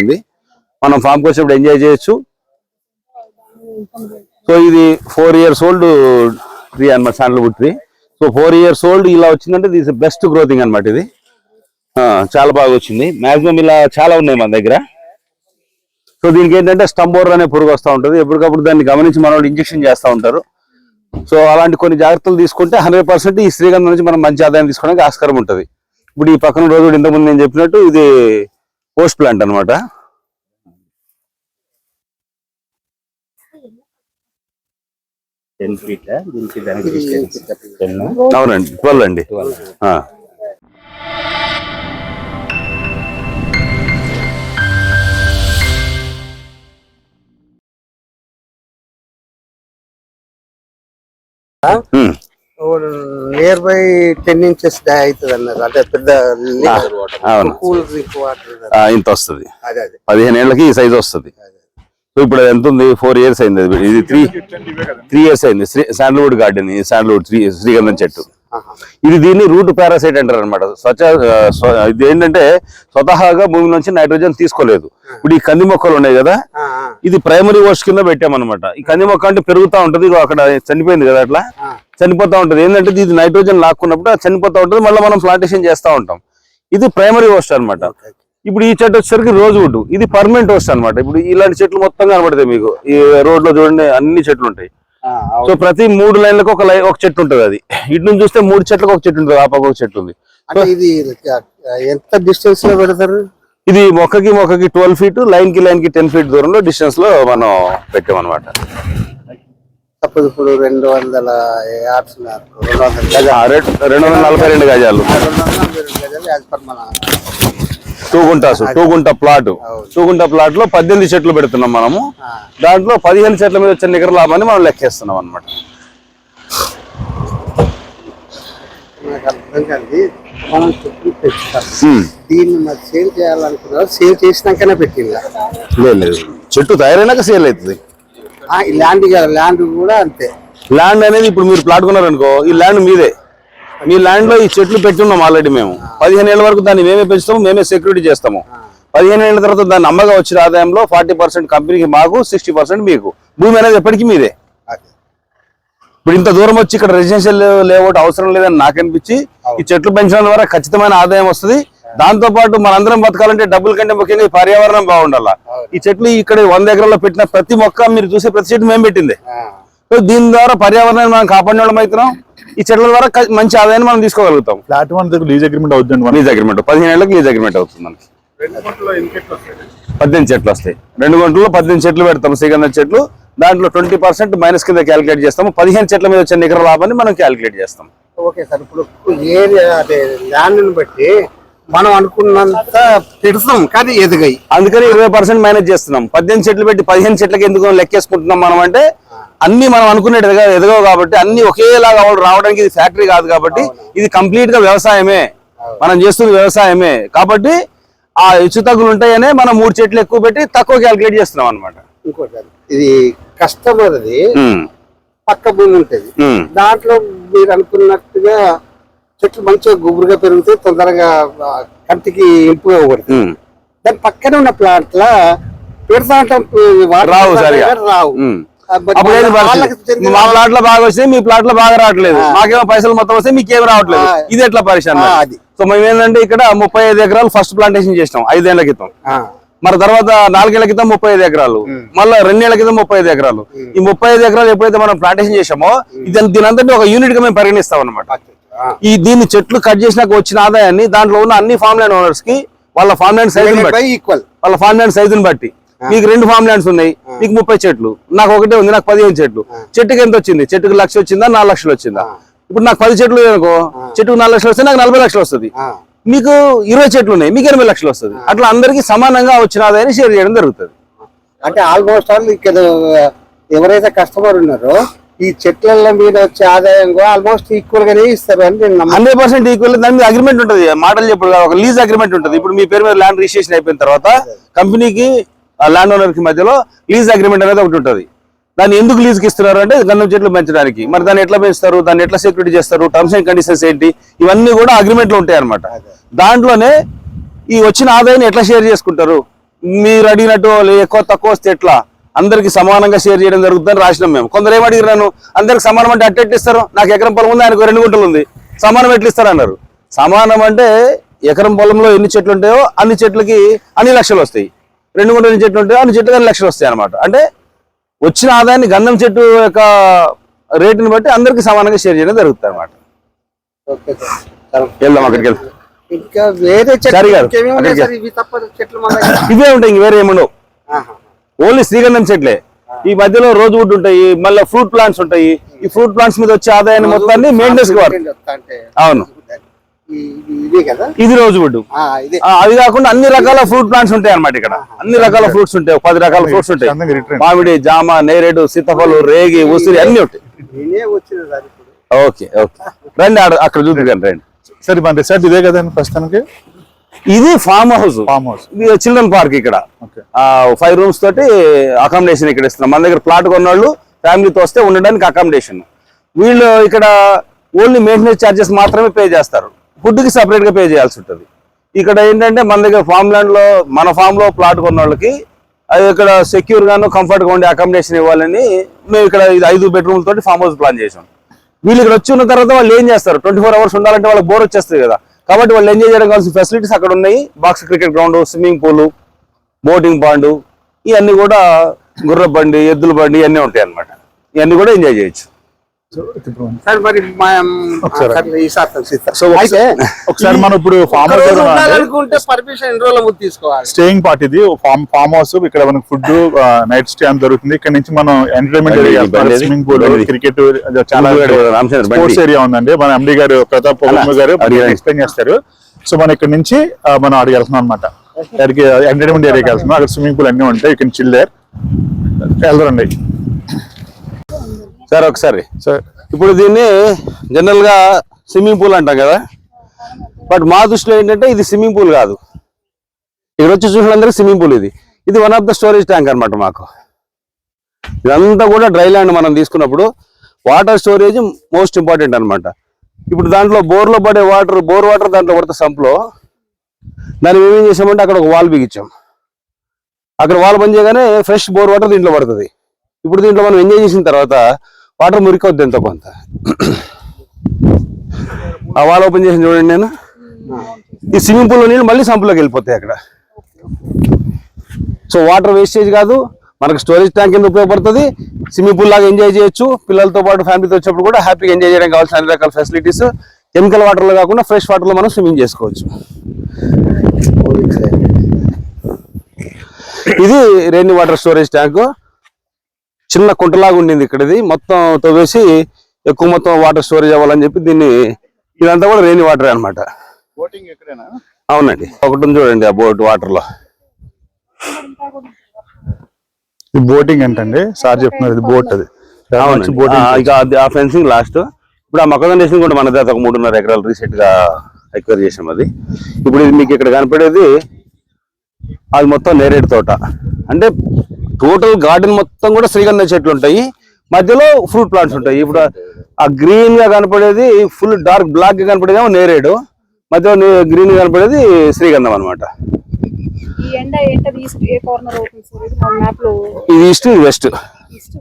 ఉంది మనం ఫామ్కి వచ్చినప్పుడు ఎంజాయ్ చేయొచ్చు. సో ఇది ఫోర్ ఇయర్స్ ఓల్డ్ ట్రీ అనమాట sandalwood tree so four years old ఇలా వచ్చిందంటే దిస్ బెస్ట్ గ్రోతింగ్ అనమాట ఇది. చాలా బాగా వచ్చింది. మాక్సిమం ఇలా చాలా ఉన్నాయి మన దగ్గర. సో దీనికి ఏంటంటే స్టంబోర్ అనే పురుగు వస్తూ ఉంటుంది. ఎప్పటికప్పుడు దాన్ని గమనించి మన ఇంజక్షన్ చేస్తూ ఉంటారు. సో అలాంటి కొన్ని జాగ్రత్తలు తీసుకుంటే హండ్రెడ్ పర్సెంట్ ఈ శ్రీగంధం నుంచి మనం మంచి ఆదాయం తీసుకోవడానికి ఆస్కారం ఉంటుంది. ఇప్పుడు ఈ పక్కన రోజు ఇంతకుముందు నేను చెప్పినట్టు ఇది పోస్ట్ ప్లాంట్ అనమాట అవునండి ట్వెల్వ్ అండి ఆ. నియర్ బై టెన్ ఇంచెస్ అవుతుంది అన్నారు. అంటే పెద్ద అవును. కూల్ డ్రింక్ వాటర్ ఆ, ఇంత వస్తుంది. అదే అదే. పదిహేను ఏళ్ళకి ఈ సైజ్ వస్తుంది. సో ఇప్పుడు ఎంత ఉంది? ఫోర్ ఇయర్స్ అయింది అది. ఇది త్రీ త్రీ ఇయర్స్ అయింది. శ్రీ శాండల్వుడ్ గార్డెన్ ఈ శాండల్వుడ్ శ్రీ శ్రీగంధం చెట్టు. ఇది దీన్ని రూట్ పారాసైట్ అంటారు అనమాట స్వచ్ఛ ఇది ఏంటంటే స్వతహాగా భూమి నుంచి నైట్రోజన్ తీసుకోలేదు. ఇప్పుడు ఈ కంది మొక్కలు ఉన్నాయి కదా ఇది ప్రైమరీ వర్స్ కింద పెట్టామన్నమాట. ఈ కంది మొక్క అంటే పెరుగుతా ఉంటది అక్కడ చనిపోయింది కదా అట్లా. చనిపోతా ఉంటది. ఏంటంటే ఇది నైట్రోజన్ లాక్కున్నప్పుడు చనిపోతా ఉంటది మళ్ళీ మనం ప్లాంటేషన్ చేస్తా ఉంటాం. ఇది ప్రైమరీ హోస్ట్ అన్నమాట. ఇప్పుడు ఈ చెట్టు వచ్చేసరికి రోజు వుడ్. ఇది పర్మనెంట్ హోస్ట్ అన్నమాట. ఇప్పుడు ఇలాంటి చెట్లు మొత్తం కనబడతాయి మీకు. ఈ రోడ్లో చూడండి అన్ని చెట్లు ఉంటాయి. సో ప్రతి మూడు లైన్లకు ఒక లైన్ ఒక చెట్టు ఉంటది అది. ఇటు నుంచి చూస్తే మూడు చెట్లకు ఒక చెట్టు ఉంటుంది ఆ పక్క ఒక చెట్టు ఉంది. ఇది ఎంత డిస్టెన్స్లో పెడతారు? ఇది మొక్కకి మొక్కకి ట్వెల్వ్ ఫీట్ లైన్కి లైన్కి టెన్ ఫీట్ దూరంలో డిస్టెన్స్లో మనం పెట్టాం అనమాట ఇప్పుడు రెండు వందల రెండు వందల నలభై రెండు గజాలు. టూ గుంటాసు టూ గుంట ప్లాట్ అవును. టూ గుంట ప్లాట్లో పద్దెనిమిది చెట్లు పెడుతున్నాం మనము. దాంట్లో పదిహేను చెట్ల మీద వచ్చే నికర లాభాన్ని మనం లెక్కేస్తున్నాం అనమాట మనం చెట్లు పెంచుతాం. దీన్ని మరి సేల్ చేయాలనుకున్నారు సేల్ చేసినాకనే పెట్టిందా? లేదు లేదు. చెట్టు తయారైనాక సేల్ అవుతుంది. ఆ, ఈ ల్యాండ్ ల్యాండ్ కూడా అంతే. ల్యాండ్ అనేది ఇప్పుడు మీరు ప్లాట్ కొన్నారనుకో ఈ ల్యాండ్ మీదే. మీ ల్యాండ్లో ఈ చెట్లు పెట్టున్నాం ఆల్రెడీ మేము. పదిహేను ఏళ్ళ వరకు దాన్ని మేమే పెంచుతాము మేమే సెక్యూరిటీ చేస్తాము. పదిహేను ఏళ్ళ తర్వాత దాన్ని అమ్మగా వచ్చిన ఆదాయంలో ఫార్టీ పర్సెంట్ కంపెనీకి మాకు సిక్స్టీ పర్సెంట్ మీకు. భూమి అనేది ఎప్పటికీ మీదే. ఇప్పుడు ఇంత దూరం వచ్చి ఇక్కడ రెసిడెన్షియల్ లేఅవుట్ అవసరం లేదని నాకు అనిపించి ఈ చెట్లు పెంచడం ద్వారా ఖచ్చితమైన ఆదాయం వస్తుంది. దాంతో పాటు మనందరం బతకాలంటే డబ్బుల కంటే ముఖ్యంగా ఈ పర్యావరణం బాగుండాలా. ఈ చెట్లు ఇక్కడ వంద ఎకరాల్లో పెట్టిన ప్రతి మొక్క మీరు చూసే ప్రతి చెట్టు మేము పెట్టింది. దీని ద్వారా పర్యావరణాన్ని మనం కాపాడిన వాళ్ళం అవుతున్నాం. ఈ చెట్ల ద్వారా మంచి ఆదాయాన్ని మనం తీసుకోగలుగుతాం. ఫ్లాట్ వన్ దగ్గర లీజ్ అగ్రిమెంట్ అవుతుంది లీజ్ అగ్రిమెంట్ పదిహేను ఏళ్ళకి లీజ్ అగ్రిమెంట్ అవుతుంది మనకి. పద్దెనిమిది చెట్లు వస్తాయి. రెండు గంటల్లో పద్దెనిమిది చెట్లు పెడతాం శ్రీగంధ చెట్లు. దాంట్లో ట్వంటీ పర్సెంట్ మైనస్ కింద క్యాలిక్యులేట్ చేస్తాము. పదిహేను చెట్ల మీద వచ్చే నికర లాభాన్ని మనం క్యాలిక్యులేట్ చేస్తాం. ఓకే సార్ ఇప్పుడు ఏరియా అదే ల్యాండ్ బట్టి మనం అనుకున్నంత పెడతాం కానీ ఎదిగాయి. అందుకని ఇరవై పర్సెంట్ మేనేజ్ చేస్తున్నాం. పద్దెనిమిది చెట్లు పెట్టి పదిహేను చెట్లకి ఎందుకు లెక్కేసుకుంటున్నాం మనం అంటే అన్ని మనం అనుకునేది ఎదగ ఎదగవు కాబట్టి అన్ని ఒకేలాగా రావడానికి ఇది ఫ్యాక్టరీ కాదు కాబట్టి ఇది కంప్లీట్గా వ్యవసాయమే మనం చేస్తుంది వ్యవసాయమే. కాబట్టి ఆ హెచ్చు తగ్గులు ఉంటాయనే మనం మూడు చెట్లు ఎక్కువ పెట్టి తక్కువ క్యాలిక్యులేట్ చేస్తున్నాం అనమాట ఇంకోటి ఇది కస్టమర్ అది పక్క భూమి ఉంటుంది. దాంట్లో మీరు అనుకున్నట్టుగా చెట్లు మంచిగా గుబురుగా పెరిగితే తొందరగా కంటికి ఇంపుగా పడుతుంది దాని పక్కన ఉన్న ప్లాంట్ లా పెడతా రావు. రావు మా ప్లాట్లో బాగా వస్తే మీ ప్లాట్లో బాగా రావట్లేదు. మాకేమో పైసలు మొత్తం వస్తే మీకేం రావట్లేదు. ఇది ఎట్లా పరిశ్రమ. సో మేము ఏంటంటే ఇక్కడ ముప్పై ఐదు ఎకరాలు ఫస్ట్ ప్లాంటేషన్ చేసినాం ఐదేళ్ళ క్రితం. మరి తర్వాత నాలుగేళ్ళ క్రితం ముప్పై ఐదు ఎకరాలు. మళ్ళీ రెండేళ్ళ క్రితం ముప్పై ఐదు ఎకరాలు. ఈ ముప్పై ఐదు ఎకరాలు ఎప్పుడైతే మనం ప్లాంటేషన్ చేసామో ఇది దీని అంతటి ఒక యూనిట్గా మేము పరిగణిస్తాం అనమాట. ఈ దీన్ని చెట్లు కట్ చేసినాక వచ్చిన ఆదాయాన్ని దాంట్లో ఉన్న అన్ని ఫామ్ ల్యాండ్ ఓనర్స్కి వాళ్ళ ఫామ్ ల్యాండ్ సైజుని Divided బట్టి. by equal. వాళ్ళ ఫామ్ ల్యాండ్ సైజుని బట్టి. మీకు రెండు ఫామ్ ల్యాండ్స్ ఉన్నాయి మీకు ముప్పై చెట్లు. నాకు ఒకటే ఉంది నాకు పదిహేను చెట్లు. చెట్టుకి ఎంత వచ్చింది? చెట్టుకి లక్ష వచ్చిందా? నాలుగు లక్షలు వచ్చిందా? ఇప్పుడు నాకు పది చెట్లు అనుకో చెట్టుకు నాలుగు లక్షలు వస్తే నాకు నలభై లక్షలు వస్తుంది. మీకు ఇరవై చెట్లు ఉన్నాయి మీకు ఎనభై లక్షలు వస్తుంది. అట్లా అందరికీ సమానంగా వచ్చిన ఆదాయాన్ని షేర్ చేయడం జరుగుతుంది. అంటే ఆల్మోస్ట్ ఆల్ ఇక్కడ ఎవరైతే కస్టమర్ ఉన్నారో ఈ చెట్ల మీద వచ్చే ఆదాయం ఆల్మోస్ట్ ఈక్వల్ గానే ఇస్తారు అని హండ్రెడ్ పర్సెంట్ ఈక్వల్ దాని మీద అగ్రిమెంట్ ఉంటుంది. మాటలు చెప్పుడు ఒక లీజ్ అగ్రిమెంట్ ఉంటుంది. ఇప్పుడు మీ పేరు మీద ల్యాండ్ రిజిస్ట్రేషన్ అయిపోయిన తర్వాత కంపెనీకి ల్యాండ్ ఓనర్కి మధ్యలో లీజ్ అగ్రిమెంట్ అనేది ఒకటి ఉంటుంది. దాన్ని ఎందుకు లీజ్కి ఇస్తున్నారు అంటే గంధం చెట్లు పెంచడానికి. మరి దాన్ని ఎట్లా పెంచుతారు? దాన్ని ఎట్లా సెక్యూరిటీ చేస్తారు? టర్మ్స్ అండ్ కండిషన్స్ ఏంటి? ఇవన్నీ కూడా అగ్రిమెంట్లో ఉంటాయి అనమాట దాంట్లోనే ఈ వచ్చిన ఆదాయాన్ని ఎట్లా షేర్ చేసుకుంటారు? మీరు అడిగినట్టు ఎక్కువ తక్కువ వస్తే ఎట్లా? అందరికి సమానంగా షేర్ చేయడం జరుగుతుందని రాసినాం మేము. కొందరు ఏం అడిగిరాను అందరికి సమానం అంటే అట్టెట్ ఇస్తారు? నాకు ఎకరం పొలం ఉంది ఆయనకు రెండు గుంటలు ఉంది. సమానం ఎట్లా ఇస్తారు అన్నారు. సమానం అంటే ఎకరం పొలంలో ఎన్ని చెట్లు ఉంటాయో అన్ని చెట్లకి అన్ని లక్షలు వస్తాయి. రెండు ఎన్ని చెట్లు ఉంటాయో అన్ని చెట్లకి అన్ని లక్షలు వస్తాయి అనమాట అంటే వచ్చిన ఆదాయాన్ని గంధం చెట్టు యొక్క రేటుని బట్టి అందరికి సమానంగా షేర్ చేయడం జరుగుతుంది అనమాట వెళ్దాం అక్కడికి వెళ్దాం. ఇంకా వేరే చెట్లు ఇవి చెట్లు ఉంటాయి ఇంక వేరే ఏముండవు ఆహా. ఓన్లీ శ్రీగంధం చెట్లే. ఈ మధ్యలో రోజు వుడ్ ఉంటాయి మళ్ళీ ఫ్రూట్ ప్లాంట్స్ ఉంటాయి. ఈ ఫ్రూట్ ప్లాంట్స్ మీద వచ్చే ఆదాయాన్ని మొత్తాన్ని మెయింటెనెన్స్ అవును. ఇదే రోజు వుడ్ ఆ, అవి కాకుండా అన్ని రకాల ఫ్రూట్ ప్లాంట్స్ ఉంటాయి అన్నమాట ఇక్కడ. అన్ని రకాల ఫ్రూట్స్ ఉంటాయి. పది రకాల ఫ్రూట్స్ ఉంటాయి. మామిడి జామ నేరేడు సీతాఫలం రేగి ఉసిరి అన్ని ఉంటాయి. Okay okay. రండి అక్కడ చూద్దాం రండి. సరే మన రిసార్ట్ ఇదే కదండి ప్రస్తుతానికి? ఇది ఫామ్ హౌస్ ఫామ్ హౌస్ ఇది చిల్డ్రన్ పార్క్ ఇక్కడ. ఫైవ్ రూమ్స్ తోటి అకామిడేషన్ ఇక్కడ ఇస్తున్నాం. మన దగ్గర ప్లాట్ కొన్నోళ్ళు ఫ్యామిలీతో వస్తే ఉండడానికి అకామిడేషన్ వీళ్ళు ఇక్కడ ఓన్లీ మెయింటెనెన్స్ ఛార్జెస్ మాత్రమే పే చేస్తారు. ఫుడ్కి సపరేట్గా పే చేయాల్సి ఉంటుంది. ఇక్కడ ఏంటంటే మన దగ్గర ఫామ్ ల్యాండ్లో మన ఫామ్లో ప్లాట్ కొన్న వాళ్ళకి అది ఇక్కడ సెక్యూర్ కంఫర్ట్గా కంఫర్ట్ ఉండే అకామిడేషన్ ఇవ్వాలని మేము ఇక్కడ ఐదు బెడ్రూమ్ తోటి ఫామ్ హౌస్ ప్లాన్ చేసాం వీళ్ళు ఇక్కడ వచ్చి ఉన్న తర్వాత వాళ్ళు ఏం చేస్తారు? ట్వంటీ ఫోర్ అవర్స్ ఉండాలంటే వాళ్ళకి బోర్ వచ్చేస్తుంది కదా. కాబట్టి వాళ్ళు ఎంజాయ్ చేయడం కావాల్సిన ఫెసిలిటీస్ అక్కడ ఉన్నాయి. Box cricket ground swimming pool boating pond ఇవన్నీ కూడా గుర్ర బండి ఎద్దుల బండి ఇవన్నీ ఉంటాయి అన్నమాట ఇవన్నీ కూడా ఎంజాయ్ చేయొచ్చు. సార్ మరి మా ఒకసారి. అయితే మనం ఇప్పుడు ఫామ్ ఒక్క రోజు హౌస్ ఉండాలనుకుంటే పర్మిషన్ ఎన్ని రోజుల ముందు తీసుకోవాలి? స్టేయింగ్ పార్ట్ ఇది ఫామ్ ఫామ్ హౌస్ ఇక్కడ మనకు ఫుడ్ నైట్ స్టే అంత దొరుకుతుంది. ఇక్కడ నుంచి మనం ఎంటర్టైన్మెంట్? Swimming pool. క్రికెట్ చాలా స్పోర్ట్స్ ఏరియా ఉందండి. మన ఎండి గారు ప్రతాప్ గారు. ఎక్స్ప్లెయిన్ చేస్తారు. సో మనం ఇక్కడ నుంచి మనం అడిగి వెళ్తున్నాం అనమాట ఎంటర్టైన్మెంట్ ఏరియాకి వెళ్తున్నాం. అక్కడ స్విమ్మింగ్ పూల్ అన్ని ఉంటాయి. యూ కెన్ చిల్ దేర్ వెళ్దారండి సార్ ఒకసారి. ఇప్పుడు దీన్ని జనరల్గా స్విమ్మింగ్ పూల్ అంటాం కదా. బట్ మా దృష్టిలో ఏంటంటే ఇది స్విమ్మింగ్ పూల్ కాదు. ఇక్కడ వచ్చి చూసినందరికీ స్విమ్మింగ్ పూల్ ఇది. ఇది one of the storage tank అన్నమాట మాకు. ఇదంతా కూడా డ్రై ల్యాండ్ మనం తీసుకున్నప్పుడు వాటర్ స్టోరేజ్ మోస్ట్ ఇంపార్టెంట్ అన్నమాట. ఇప్పుడు దాంట్లో బోర్లో పడే వాటర్ బోర్ వాటర్ దాంట్లో పడితే సంప్లో దాన్ని మేము చేసామంటే అక్కడ ఒక వాల్ బిగించాం. అక్కడ వాల్ బంద్ చేయగానే ఫ్రెష్ బోర్ వాటర్ దీంట్లో పడుతుంది. ఇప్పుడు దీంట్లో మనం ఎంజాయ్ చేసిన తర్వాత వాటర్ మురికొద్ది ఎంతో కొంత. ఆ వాల్ ఓపెన్ చేసి చూడండి నేను. ఈ స్విమ్మింగ్ పూల్ నీళ్ళు మళ్ళీ సంపులోకి వెళ్ళిపోతాయి అక్కడ. సో వాటర్ వేస్టేజ్ కాదు మనకు స్టోరేజ్ ట్యాంక్ కింద ఉపయోగపడుతుంది? స్విమ్మింగ్ పూల్ లాగా ఎంజాయ్ చేయొచ్చు. పిల్లలతో పాటు ఫ్యామిలీతో వచ్చినప్పుడు కూడా హ్యాపీగా ఎంజాయ్ చేయడానికి కావాల్సిన అన్ని రకాల ఫెసిలిటీస్. కెమికల్ వాటర్లో కాకుండా ఫ్రెష్ వాటర్లో మనం స్విమ్మింగ్ చేసుకోవచ్చు. ఇది రెయిన్ వాటర్ స్టోరేజ్ ట్యాంకు. చిన్న కుంటలాగా ఉండింది ఇక్కడ ఇది మొత్తం తవ్వేసి ఎక్కువ మొత్తం వాటర్ స్టోరేజ్ అవ్వాలని చెప్పి దీన్ని ఇదంతా కూడా రెయిన్ వాటర్ అన్నమాట. బోటింగ్ ఎక్కడైనా? అవునండి. ఒకటి ఉంది చూడండి ఆ బోట్ వాటర్లో. ఇది బోటింగ్ ఏంటండి సార్ చెప్తున్నారు ఇది బోట్ అది. ఇక ఆ ఫెన్సింగ్ లాస్ట్ ఇప్పుడు ఆ మొక్కజొన్న వేసింది కూడా మనది అది ఒక మూడున్నర ఎకరాలు రీసెంట్గా ఎక్వైర్ చేసాం అది. ఇప్పుడు ఇది మీకు ఇక్కడ కనపడేది. అది మొత్తం నేరేడు తోట. అంటే టోటల్ గార్డెన్ మొత్తం కూడా శ్రీగంధ చెట్లు ఉంటాయి. మధ్యలో ఫ్రూట్ ప్లాంట్స్ ఉంటాయి. ఇప్పుడు ఆ గ్రీన్గా కనపడేది ఫుల్ డార్క్ బ్లాక్గా కనపడేది ఏమో నేరేడు. మధ్యలో గ్రీన్గా కనపడేది శ్రీగంధం సార్? ఇది ఈస్ట్ ఇది west. West.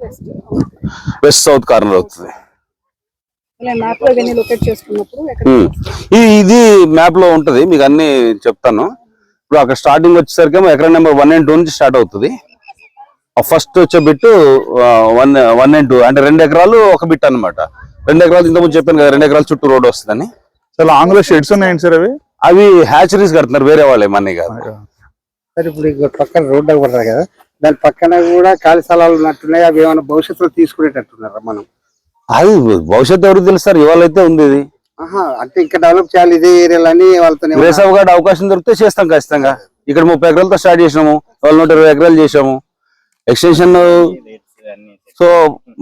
West south corner అవుతుంది. ఇది ఇది మ్యాప్లో ఉంటది. మీకు అన్ని చెప్తాను. ఇప్పుడు అక్కడ స్టార్టింగ్ వచ్చేసరికి ఎకరం నెంబర్ వన్ అండ్ టూ నుంచి స్టార్ట్ అవుతుంది. ఫస్ట్ వచ్చే bit one one and two అంటే రెండు ఎకరాలు ఒక బిట్ అన్నమాట. రెండు ఎకరాలు ఇంతకుముందు చెప్పాను కదా రెండు ఎకరాల చుట్టూ రోడ్ వస్తుందని. చాలా లాంగ్లో షెడ్స్ ఉన్నాయండి సార్ అవి? అవి హ్యాచరీస్ కడుతున్నారు వేరే వాళ్ళే మనీ కాదు. సార్ ఇప్పుడు పక్కన రోడ్డు పడతారు కదా దాని పక్కన కూడా ఖాళీ స్థలాలు ఉన్నట్టున్నాయి అవి ఏమైనా భవిష్యత్తులో తీసుకునేటట్టున్నారా మనం? అది భవిష్యత్తు ఎవరికి తెలుస్తారు ఇవాళ అయితే ఉంది ఇది. ఆహా అంటే ఇంకా డెవలప్ చేయాలి ఇదే ఏరియాలని వాళ్ళతో వేసవ్ గారు అవకాశం దొరికితే చేస్తాం ఖచ్చితంగా. ఇక్కడ ముప్పై ఎకరాలతో స్టార్ట్ చేసినాము వాళ్ళు నూట ఇరవై ఎకరాలు చేసాము ఎక్స్టెన్షన్ సో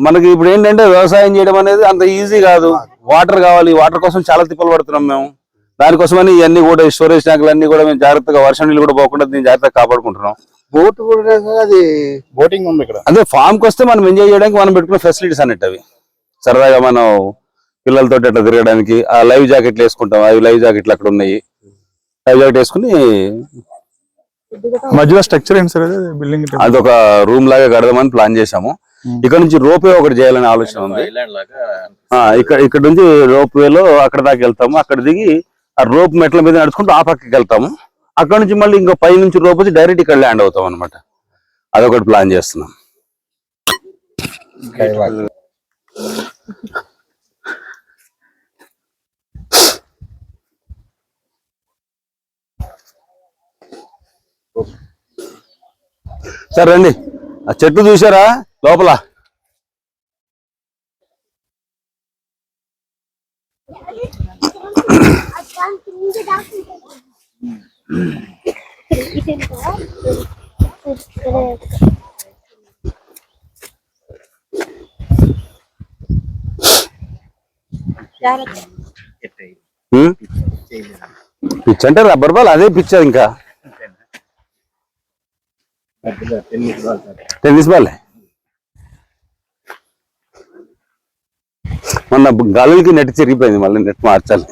మనకి ఇప్పుడు ఏంటంటే వ్యవసాయం చేయడం అనేది అంత ఈజీ కాదు. వాటర్ కావాలి వాటర్ కోసం చాలా తిప్పలు పడుతున్నాం మేము. దానికోసమని ఇవన్నీ కూడా స్టోరేజ్ ట్యాంకులు అన్ని కూడా మేము జాగ్రత్తగా వర్షం నీళ్ళు కూడా పోకుండా దీన్ని జాగ్రత్తగా కాపాడుకుంటున్నాం. బోట్ అది బోటింగ్ ఉంది ఇక్కడ. అదే ఫామ్కి వస్తే మనం ఎంజాయ్ చేయడానికి మనం పెట్టుకున్న ఫెసిలిటీస్ అన్నట్టు అవి. సరదాగా మనం పిల్లలతో అట్లా తిరగడానికి ఆ లైవ్ జాకెట్లు వేసుకుంటాం. అవి లైవ్ జాకెట్లు అక్కడ ఉన్నాయి. లైవ్ జాకెట్ వేసుకుని మధ్యలో స్ట్రక్చర్ ఏంటి సార్ అది? బిల్డింగ్ అదొక రూమ్ లాగా కడదామని ప్లాన్ చేశాము. ఇక్కడ నుంచి రోపే ఒకటి చేయాలనే ఆలోచన ఉంది. ఆ, ఇక్కడ ఇక్కడ నుంచి రోప్ వేలో అక్కడ దాకా వెళ్తాము. అక్కడ దిగి ఆ రోప్ మెట్ల మీద నడుచుకుంటూ ఆ పక్కకి వెళ్తాము. అక్కడ నుంచి మళ్ళీ ఇంకో పై నుంచి రోప్ వచ్చి డైరెక్ట్ ఇక్కడ ల్యాండ్ అవుతాం అనమాట అదొకటి ప్లాన్ చేస్తున్నాం. సరే రండి. ఆ చెట్టు చూసారా లోపల? పిచ్ అంటే రబ్బర్ బాల్ అదే పిచ్ అది ఇంకా. టెన్నిస్ బాల్ మొన్న గాలికి నెట్ చిరిగిపోయింది మళ్ళీ నెట్ మార్చాలి.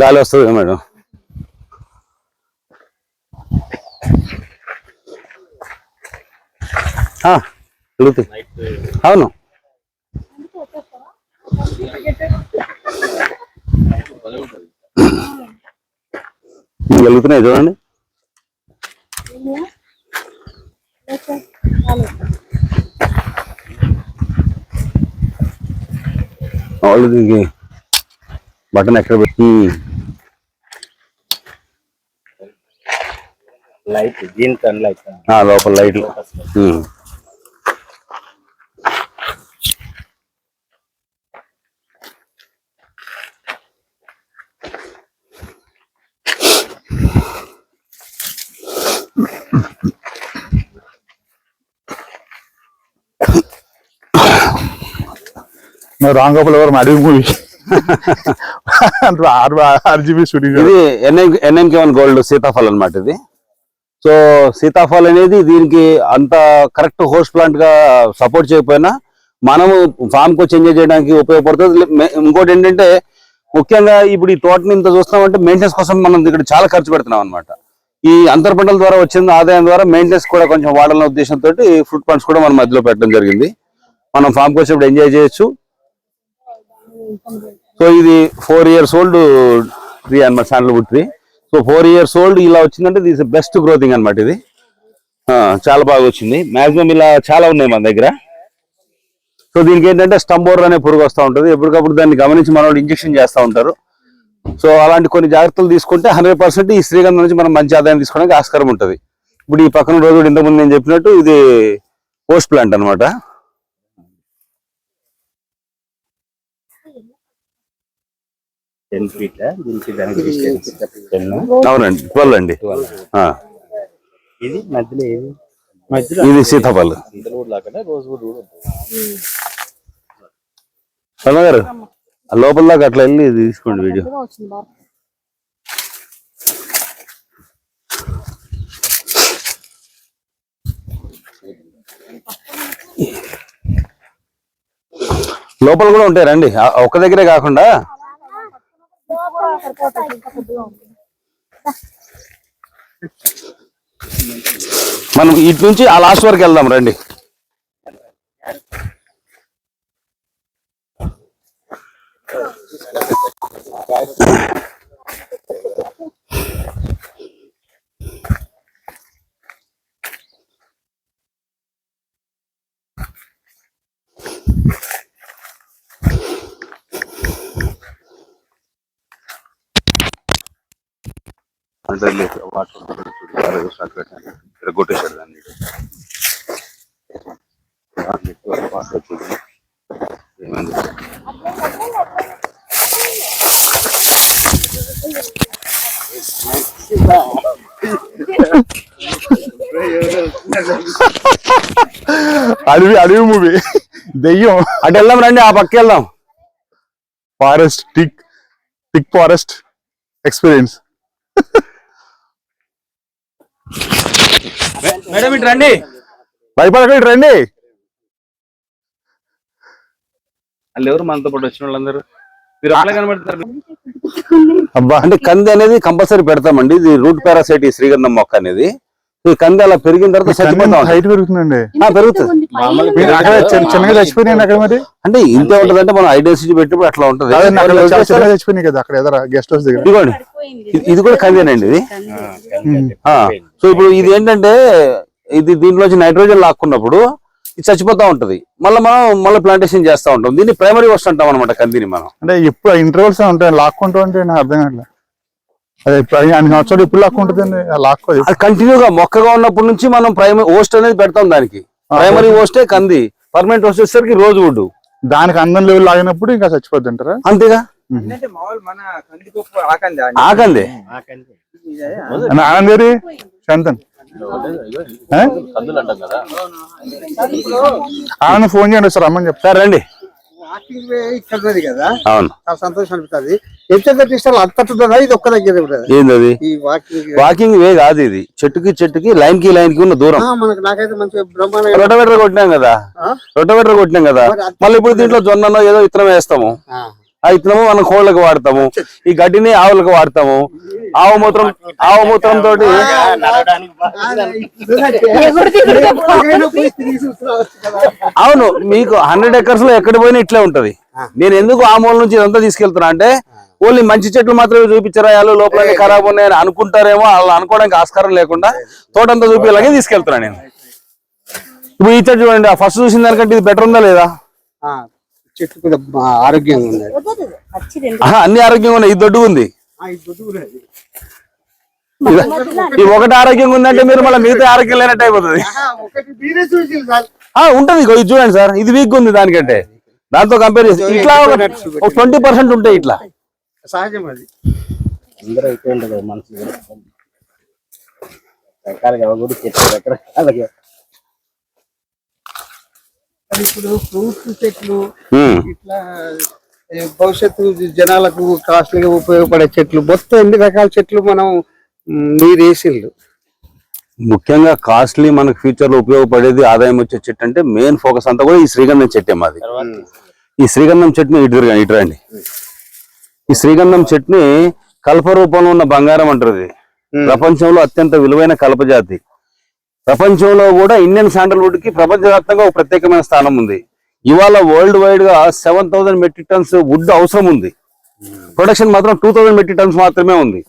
గాలి వస్తుంది మేడం. అవును. వెలుగుతున్నాయి చూడండి. వాళ్ళు దీనికి బటన్ ఎక్కడ పెట్టి లైట్ దీని సన్ లైట్. ఆ, లోపల లైట్లు. రాంగోపాల్ ఎవరు అడవి మూవీ ఆర్జీబీ స్టూడియో ఇది ఎన్ఎం ఎన్ఎంకే వన్ గోల్డ్ సీతాఫల్ అన్నమాట ఇది. సో సీతాఫల్ అనేది దీనికి అంత కరెక్ట్ హోస్ట్ ప్లాంట్గా సపోర్ట్ చేయకపోయినా మనము ఫామ్కు చేంజ్ చేయడానికి ఉపయోగపడుతుంది. ఇంకోటి ఏంటంటే ముఖ్యంగా ఇప్పుడు ఈ తోటని ఇంత చూస్తామంటే మెయింటెనెన్స్ కోసం మనం ఇక్కడ చాలా ఖర్చు పెడుతున్నాం అనమాట ఈ అంతర పంటల ద్వారా వచ్చిన ఆదాయం ద్వారా మెయింటెనెన్స్ కూడా కొంచెం వాడాలనే ఉద్దేశంతో ఫ్రూట్ పండ్స్ కూడా మనం మధ్యలో పెట్టడం జరిగింది. మనం ఫామ్కి వచ్చినప్పుడు ఎంజాయ్ చేయొచ్చు. సో ఇది ఫోర్ ఇయర్స్ ఓల్డ్ ట్రీ అనమాట sandalwood tree so four years old ఇలా వచ్చిందంటే దిస్ బెస్ట్ గ్రోతింగ్ అనమాట ఇది. చాలా బాగా వచ్చింది. మాక్సిమం ఇలా చాలా ఉన్నాయి మన దగ్గర. సో దీనికి ఏంటంటే స్టంబోర్ అనే పురుగు వస్తూ ఉంటుంది. ఎప్పటికప్పుడు దాన్ని గమనించి మన ఇంజెక్షన్ చేస్తూ ఉంటారు. సో అలాంటి కొన్ని జాగ్రత్తలు తీసుకుంటే హండ్రెడ్ పర్సెంట్ ఈ శ్రీగంధం నుంచి మనం మంచి ఆదాయం తీసుకోవడానికి ఆస్కారం ఉంటుంది. ఇప్పుడు ఈ పక్కన రోజు కూడా ఇంతకుముందు నేను చెప్పినట్టు ఇది పోస్ట్ ప్లాంట్ టెన్ అవునండి ట్వెల్వ్ అండి. ఆ, ఇది మధ్యలో ఏది? మధ్యలో ఇది సీతాఫల్. గారు లోపల దాకా అట్లా వెళ్ళి తీసుకోండి వీడియో. లోపల కూడా ఉంటాయి రండి. ఒక్క దగ్గరే కాకుండా. మనం ఇటు నుంచి ఆ లాస్ట్ వరకు వెళ్దాం రండి. అంటే లేదు, వాటర్ ఉంటుంది చూడు, వాటర్ స్టార్ట్ పెట్టాను. ఇక్కడ కొట్టేశాడు దాన్ని దాన్ని ఎక్కువ వాటర్ వచ్చింది. ఏమైంది? అడవి అడవి మూవీ దెయ్యం. అటు వెళ్దాం రండి ఆ పక్క వెళ్దాం. Forest tick tick forest experience madam ఇటు రండి. భయపడకండి రండి. వాళ్ళు ఎవరు మనతో పాటు వచ్చిన వాళ్ళందరూ? మీరు అట్లా కనబడతారు. అబ్బా అంటే కంది అనేది కంపల్సరీ పెడతామండి. ఇది రూట్ పారాసైట్ శ్రీగంధం మొక్క అనేది. ఈ కంది అలా పెరిగిన తర్వాత చచ్చిపోతా. హైట్ పెరుగుతుందండి. ఆ, పెరుగుతుంది. చిన్నగా చచ్చిపోయినాయండి అక్కడ మరి? అంటే ఇంతే ఉంటది అంటే మనం ఐడెన్సిటీ పెట్టినప్పుడు అట్లా ఉంటది. చచ్చిపోయినాయి కదా అక్కడ ఎదురు గెస్ట్ హౌస్ దగ్గర. ఇదిగోండి. ఇది- కూడా కందేనండి ఇది. ఆ, సో ఇప్పుడు ఇది ఏంటంటే ఇది దీంట్లోంచి నైట్రోజన్ లాక్కున్నప్పుడు ఇది చచ్చిపోతా ఉంటది. మళ్ళీ మనం మళ్ళీ ప్లాంటేషన్ చేస్తా ఉంటాం. దీన్ని ప్రైమరీ వస్ట్ అంటాం అనమాట కందిని మనం. అంటే ఇప్పుడు ఇంటర్వల్స్ ఉంటాయి లాక్కుంటూ ఉంటే నాకు అర్థం కావట్లేదు అదే ఇప్పుడు అన్ని సంవత్సరాలు ఇప్పుడు లాక్కుంటుందండి లాక్కోదు అది. కంటిన్యూగా మొక్కగా ఉన్నప్పటి నుంచి మనం ప్రైమరీ ఓస్ట్ అనేది పెడతాం దానికి. ప్రైమరీ ఓస్టే కంది. పర్మనెంట్ ఓస్ట్ వచ్చేసరికి రోజు వుడ్. దానికి అందం లెవెల్ లాగినప్పుడు ఇంకా చచ్చిపోద్ది అంటారా? అంతేగా? ఆకంది ఆనందేరి శాంతన్ ఆనంద్ ఫోన్ చేయండి సార్ రమ్మని చెప్తా. వే ఇక్కడ ఉన్నది కదా. అవును. చాలా సంతోషం అనిపిస్తుంది. ఎంత అంతటుందా ఇది ఒక్క దగ్గర ఉంటుంది ఈ వాకింగ్ వాకింగ్ వే కాదు ఇది. చెట్టుకి చెట్టుకి లైన్కి లైన్కి ఉన్న దూరం. మనకు నాకైతే మంచి రొటవేటర్ కొట్టినాం కదా? రొటవేటర్ కొట్టినాం కదా. మళ్ళీ ఇప్పుడు దీంట్లో జొన్ననో ఏదో ఇత్తనం వేస్తాము. ఇత్తనము మనం కోళ్ళకి వాడతాము ఈ గడ్డిని ఆవులకు వాడతాము. ఆవు మూత్రం ఆవు మూత్రం తోటి. అవును మీకు హండ్రెడ్ ఎకర్స్లో ఎక్కడ పోయినా ఇట్లే ఉంటది. నేను ఎందుకు ఆ మూల నుంచి ఇదంతా తీసుకెళ్తున్నా అంటే ఓన్లీ మంచి చెట్లు మాత్రమే చూపించరాయాలు లోపల ఖరాబ్ ఉన్నాయని అనుకుంటారేమో అలా అనుకోవడానికి ఆస్కారం లేకుండా తోటంతా చూపించలాగే తీసుకెళ్తున్నా నేను. ఇప్పుడు ఈ చెట్టు చూడండి ఫస్ట్ చూసిన దానికంటే ఇది బెటర్ ఉందా లేదా? చెట్టు కూడా బా- ఆరోగ్యంగా ఆహా, అన్ని ఆరోగ్యంగా ఉన్నాయి. ఇది దొడ్డు ఉంది. ఆ, ఈ ఒకటి ఆరోగ్యంగా ఉందంటే మీరు మళ్ళీ మిగతా ఆరోగ్యం లేనట్టు అయిపోతుంది. ఆహా, ఒకటి మీరే చూసి సార్. ఆ, ఉంటది. ఇది చూడండి సార్. ఇది వీక్ ఉంది దానికంటే. దాంతో కంపేర్ చేసి ఇట్లా ఒక ట్వంటీ పర్సెంట్ ఉంటాయి ఇట్లా. సహజం అది. అందరూ అయిపోయి ఉండదు. మనసు రకరకాలుగా అది ఇప్పుడు ఫ్రూట్స్ చెట్లు. ఇట్లా భవిష్యత్తు జనాలకు కాస్ట్లీగా ఉపయోగపడే చెట్లు మొత్తం ఎన్ని రకాల చెట్లు మనం మీరు వేసిండ్రు ముఖ్యంగా కాస్ట్లీ మనకు ఫ్యూచర్లో ఉపయోగపడేది ఆదాయం వచ్చే చెట్టు అంటే మెయిన్ ఫోకస్ అంతా కూడా ఈ శ్రీగంధం చెట్టే మాది. ఈ శ్రీగంధం చెట్టుని ఇటు తిరగండి, ఇటు రండి. ఈ శ్రీగంధం చెట్టుని కల్ప రూపంలో ఉన్న బంగారం అంటారు ఇది ప్రపంచంలో అత్యంత విలువైన కల్పజాతి. ప్రపంచంలో కూడా ఇండియన్ శాండల్వుడ్కి ప్రపంచవ్యాప్తంగా ఒక ప్రత్యేకమైన స్థానం ఉంది. ఇవాళ వరల్డ్ వైడ్గా seven thousand metric tons wood అవసరం ఉంది. ప్రొడక్షన్ మాత్రం టూ థౌసండ్ మెట్రిక్ టన్స్ మాత్రమే ఉంది.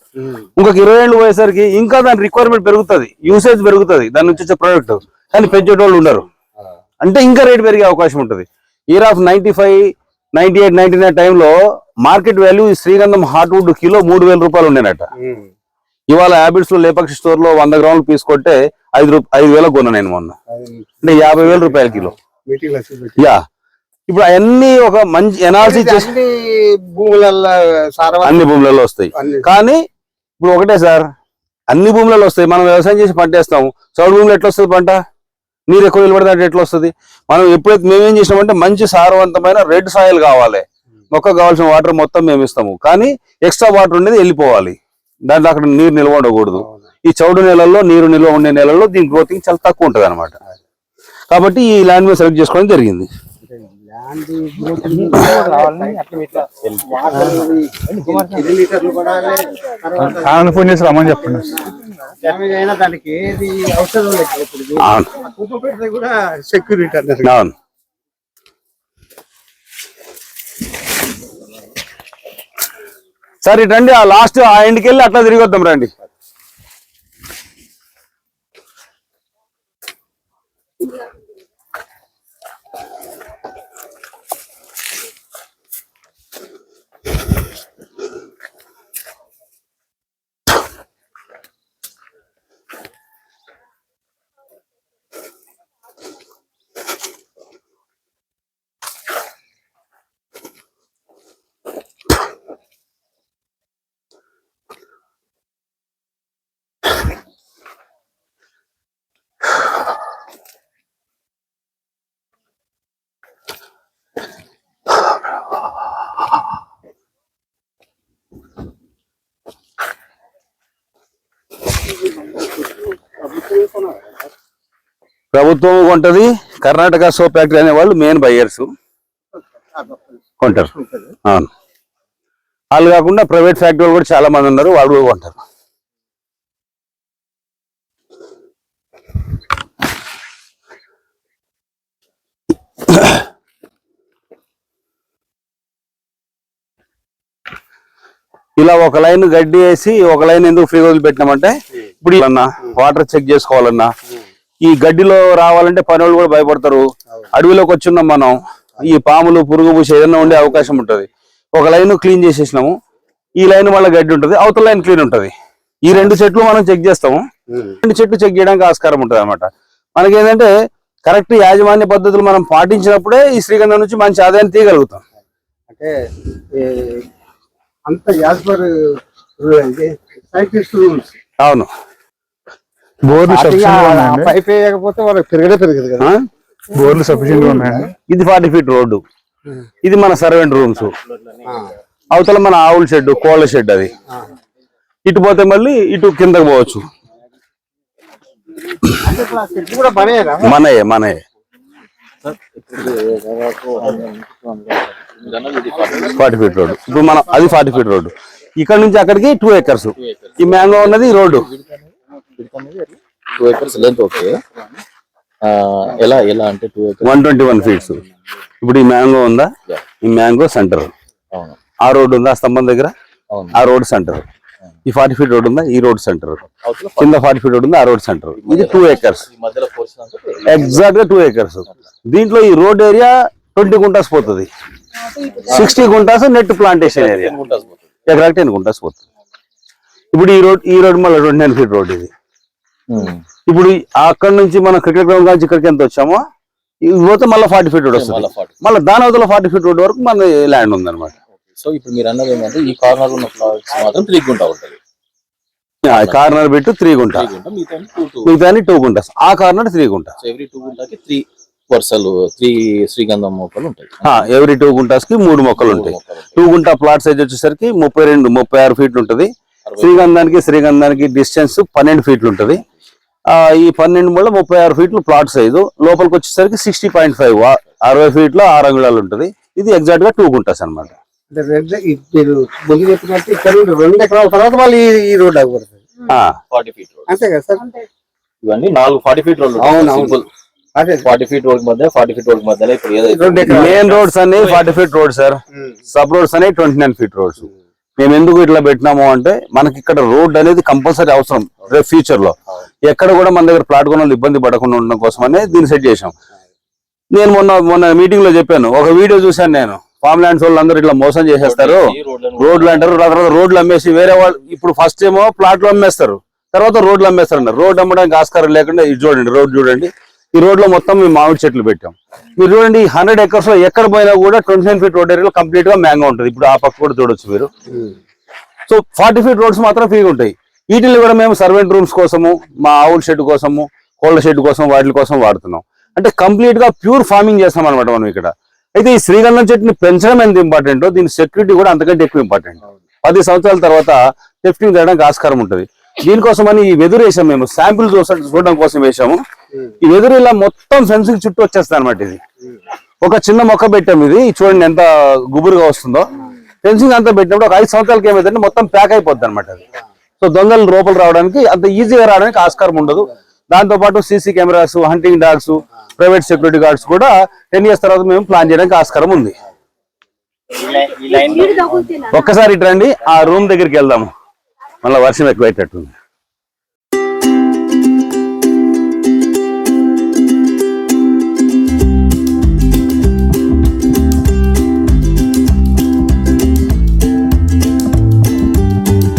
ఇంకొక ఇరవై ఏళ్ళు పోయేసరికి ఇంకా దాని రిక్వైర్మెంట్ పెరుగుతుంది యూసేజ్ పెరుగుతుంది దాని నుంచి వచ్చే ప్రోడక్ట్ కానీ పెంచేటోళ్ళు ఉండరు. అంటే ఇంకా రేట్ పెరిగే అవకాశం ఉంటుంది. Year of ninety five ninety eight ninety nine టైంలో మార్కెట్ వాల్యూ శ్రీగంధం హార్ట్ వుడ్ కిలో మూడు వేల రూపాయలు ఉండేనట. ఇవాళ హ్యాబిట్స్లో లేపక్షి స్టోర్లో వంద గ్రాములు తీసుకొట్టే ఐదు రూప ఐదు వేలకు కొన్నా నేను మొన్న. అంటే యాభై వేల రూపాయల కిలో. యా. ఇప్పుడు అవన్నీ ఒక మంచి ఎనాలిసిస్ చేసి అన్ని భూములలో వస్తాయి. కానీ ఇప్పుడు ఒకటే సార్ అన్ని భూములలో వస్తాయి. మనం వ్యవసాయం చేసి పంట వేస్తాము. చౌడు భూములు ఎట్లా వస్తుంది పంట? నీరు ఎక్కువ నిలబడితే ఎట్లా వస్తుంది మనం ఎప్పుడైతే మేమేం చేసినామంటే మంచి సారవంతమైన రెడ్ సాయిల్ కావాలి. మొక్క కావాల్సిన వాటర్ మొత్తం మేము ఇస్తాము. కానీ ఎక్స్ట్రా వాటర్ ఉండేది వెళ్ళిపోవాలి. దాంట్లో అక్కడ నీరు నిల్వ ఉండకూడదు. ఈ చౌడు నెలల్లో నీరు నిల్వ ఉండే నెలల్లో దీని గ్రోతింగ్ చాలా తక్కువ ఉంటుంది అనమాట కాబట్టి ఈ ల్యాండ్ మీద సెలెక్ట్ చేసుకోవడం జరిగింది. రమ్మని చెప్పండి దానికి ఔషధం కూడా సెక్యూరిటీ అవును. సరే రండి ఆ లాస్ట్ ఆ ఎండ్కి వెళ్ళి అట్లా తిరిగి వద్దాం రండి. ప్రభుత్వం కొంటది కర్ణాటక సోప్ ఫ్యాక్టరీ అనే వాళ్ళు మెయిన్ బయ్యర్స్ కొంటారు. అవును. వాళ్ళు కాకుండా ప్రైవేట్ ఫ్యాక్టరీలు కూడా చాలా మంది ఉన్నారు వాళ్ళు కూడా కొంటారు. ఇలా ఒక లైన్ గడ్డి వేసి ఒక లైన్ ఎందుకు ఫ్రీ వదిలిపెట్టినామంటే ఇప్పుడు వాటర్ చెక్ చేసుకోవాలన్నా ఈ గడ్డిలో రావాలంటే పని వాళ్ళు కూడా భయపడతారు. అడవిలోకి వచ్చున్నాం మనం. ఈ పాములు పురుగు పూసి ఏదైనా ఉండే అవకాశం ఉంటది. ఒక లైన్ క్లీన్ చేసేసినాము. ఈ లైన్ వల్ల గడ్డి ఉంటది. అవతల లైన్ క్లీన్ ఉంటది. ఈ రెండు చెట్లు మనం చెక్ చేస్తాము. రెండు చెట్లు చెక్ చేయడానికి ఆస్కారం ఉంటది అనమాట మనకి ఏంటంటే కరెక్ట్ యాజమాన్య పద్ధతులు మనం పాటించినప్పుడే ఈ శ్రీగంధం నుంచి మంచి ఆదాయాన్ని తీయగలుగుతాం. అంటే అంత యాజ్ పర్ సైంటిస్ట్ రూల్స్. బోర్లు పైప్ వేయకపోతే వాళ్ళకి పెరగడే పెరగదు కదా? బోర్లు సఫిషియెంట్ ఉన్నాయండి ఇది ఫార్టీ ఫీట్ రోడ్డు. ఇది మన సర్వెంట్ రూమ్స్. అవతల మన ఆవుల షెడ్ కోళ్ళ షెడ్ అది. ఇటు పోతే మళ్ళీ ఇటు కిందకు పోవచ్చు. మనయే మనయే. Forty feet road. ఇప్పుడు మనం అది ఫార్టీ ఫీట్ రోడ్డు. ఇక్కడ నుంచి అక్కడికి టూ ఎకర్స్ ఈ మ్యాంగో ఉన్నది road. Two acres length okay ఎలా ఎలా అంటే two acres one twenty one feets ఇప్పుడు ఈ మ్యాంగో ఉందా? ఈ మ్యాంగో సెంటర్ అవును. ఆ రోడ్డు ఉందా ఆ స్తంభం దగ్గర? అవును. ఆ రోడ్ సెంటర్ ఈ ఫార్టీ ఫీట్ రోడ్ ఉందా? ఈ రోడ్ సెంటర్ కింద ఫార్టీ ఫీట్ రోడ్ ఉంది? ఆ రోడ్ సెంటర్ ఇది టూ అంటే ఎగ్జాక్ట్గా టూ ఎకర్స్ దీంట్లో ఈ రోడ్ ఏరియా ట్వంటీ గుంటాస్ పోతుంది. Sixty guntas net plantation area ఎకరాకి టెన్ గుంటాస్ పోతుంది. ఇప్పుడు ఈ రోడ్ ఈ రోడ్ మళ్ళీ ట్వంటీ నైన్ ఫీట్ రోడ్ ఇది. ఇప్పుడు ఈ- అక్కడ నుంచి మనం క్రికెట్ గ్రౌండ్ నుంచి ఇక్కడికి ఎంత వచ్చామో? పోతే మళ్ళీ ఫార్టీ ఫీట్ రోడ్ వస్తుంది. మళ్ళీ దాని అవతల ఫార్టీ ఫీట్ రోడ్ వరకు మన ల్యాండ్ ఉందన్నమాట. సో ఇప్పుడు మీరు అన్నది ఏంటంటే ఈ కార్నర్ ఉన్న ఫ్లవర్స్ మాత్రం త్రీ గుంటా ఉంటుంది. కార్నర్ బిట్ త్రీ గుంటా. గుంటా మిగతా టూ టూ మిగతా టూ గుంటాస్ ఆ కార్నర్ త్రీ గుంటా. ఎవ్రీ టూ గుంటాకి త్రీ వరుసలు త్రీ శ్రీగంధం మొక్కలు ఉంటాయి. ఎవ్రీ టూ గుంటాస్కి మూడు మొక్కలు ఉంటాయి. టూ గుంటా ప్లాట్ సైజ్ వచ్చేసరికి ముప్పై రెండు ముప్పై ఆరు ఫీట్లు ఉంటది. శ్రీగంధానికి శ్రీగంధానికి డిస్టెన్స్ పన్నెండు ఫీట్లు ఉంటది. ఆ ఈ పన్నెండు మూల ముప్పై ఆరు ఫీట్లు ప్లాట్ సైజు లోపలికి వచ్చేసరికి సిక్స్టీ పాయింట్ ఫైవ్ అరవై ఫీట్లో ఆరు అంగుళాలు ఉంటది. ఇది ఎగ్జాక్ట్గా టూ గుంటాస్ అనమాట అంటే రెండు ఈ మీరు ముందు చెప్పినట్టు ఇక్కడ నుండి రెండు ఎకరాల తర్వాత మళ్ళీ ఈ- ఈ రోడ్ అవ్వబడుతుంది ఫార్టీ ఫీట్ రోడ్ అంతే కదా సార్? ఇవన్నీ నాలుగు ఫార్టీ ఫీట్ రోడ్లు అవును, అవును. సింపుల్ అదే. ఫార్టీ ఫీట్ రోడ్ మధ్య ఫార్టీ ఫీట్ రోడ్ మధ్యలో ఇప్పుడు ఏదైతే రెండు ఎకరాలు. మెయిన్ రోడ్స్ అన్ని forty feet road sir sub roads అనేవి ట్వంటీ నైన్ ఫీట్ రోడ్స్ మేము ఎందుకు ఇట్లా పెట్టినాము అంటే మనకి ఇక్కడ రోడ్ అనేది కంపల్సరీ అవసరం రేపు ఫ్యూచర్లో. ఎక్కడ కూడా మన దగ్గర ప్లాట్ వాళ్ళు ఇబ్బంది పడకుండా ఉండడం కోసమనే దీన్ని సెట్ చేసాం నేను మొన్న మొన్న మీటింగ్లో చెప్పాను. ఒక వీడియో చూశాను నేను. ఫామ్ ల్యాండ్స్ వాళ్ళు అందరూ ఇట్లా మోసం చేసేస్తారు. రోడ్లు అంటారు. తర్వాత రోడ్లు అమ్మేసి వేరే వాళ్ళు ఇప్పుడు ఫస్ట్ ఏమో ప్లాట్లు అమ్మేస్తారు. తర్వాత రోడ్లు అమ్మేస్తారు అన్నారు రోడ్ అమ్మడానికి ఆస్కారం లేకుండా ఇది చూడండి రోడ్ చూడండి. ఈ రోడ్లో మొత్తం మేము మామిడి చెట్లు పెట్టాం. మీరు చూడండి హండ్రెడ్ ఎకర్స్లో ఎక్కడ పోయినా కూడా ట్వంటీ నైన్ ఫీట్ రోడ్ ఏరియాలో కంప్లీట్గా మ్యాంగో ఉంటుంది. ఇప్పుడు ఆ పక్క కూడా చూడొచ్చు మీరు. సో ఫార్టీ ఫీట్ రోడ్స్ మాత్రం ఫ్రీగా ఉంటాయి. వీటిని కూడా మేము సర్వెంట్ రూమ్స్ కోసము మా ఆవుల షెడ్ కోసము కోళ్ళ షెడ్ కోసం వాటి కోసం వాడుతున్నాం. అంటే కంప్లీట్గా ప్యూర్ ఫార్మింగ్ చేస్తాం అనమాట మనం ఇక్కడ. అయితే ఈ శ్రీగంధం చెట్టుని పెంచడం ఎంత ఇంపార్టెంటో దీని సెక్యూరిటీ కూడా అంతకంటే ఎక్కువ ఇంపార్టెంట్ పది సంవత్సరాల తర్వాత టెస్టింగ్ చేయడానికి ఆస్కారం ఉంటుంది. దీనికోసమని ఈ వెదురు వేసాం మేము శాంపిల్ చూడడం కోసం వేసాము. ఈ వెదురు ఇలా మొత్తం ఫెన్సింగ్ చుట్టూ వచ్చేస్తుంది అనమాట ఇది. ఒక చిన్న మొక్క పెట్టాం ఇది. చూడండి ఎంత గుబురుగా వస్తుందో. ఫెన్సింగ్ అంతా పెట్టినప్పుడు ఒక ఐదు సంవత్సరాలకి ఏమైందంటే మొత్తం ప్యాక్ అయిపోద్ది అనమాట అది. సో దొంగలు లోపల రావడానికి అంత ఈజీగా రావడానికి ఆస్కారం ఉండదు. దాంతో పాటు CC cameras hunting dogs private security guards కూడా టెన్ ఇయర్స్ తర్వాత మేము ప్లాన్ చేయడానికి ఆస్కారం ఉంది. ఒక్కసారి ఇటు రండి. ఆ రూమ్ దగ్గరికి వెళ్దాము. మళ్ళీ వర్షం ఎక్కువ పెట్టేట్టుంది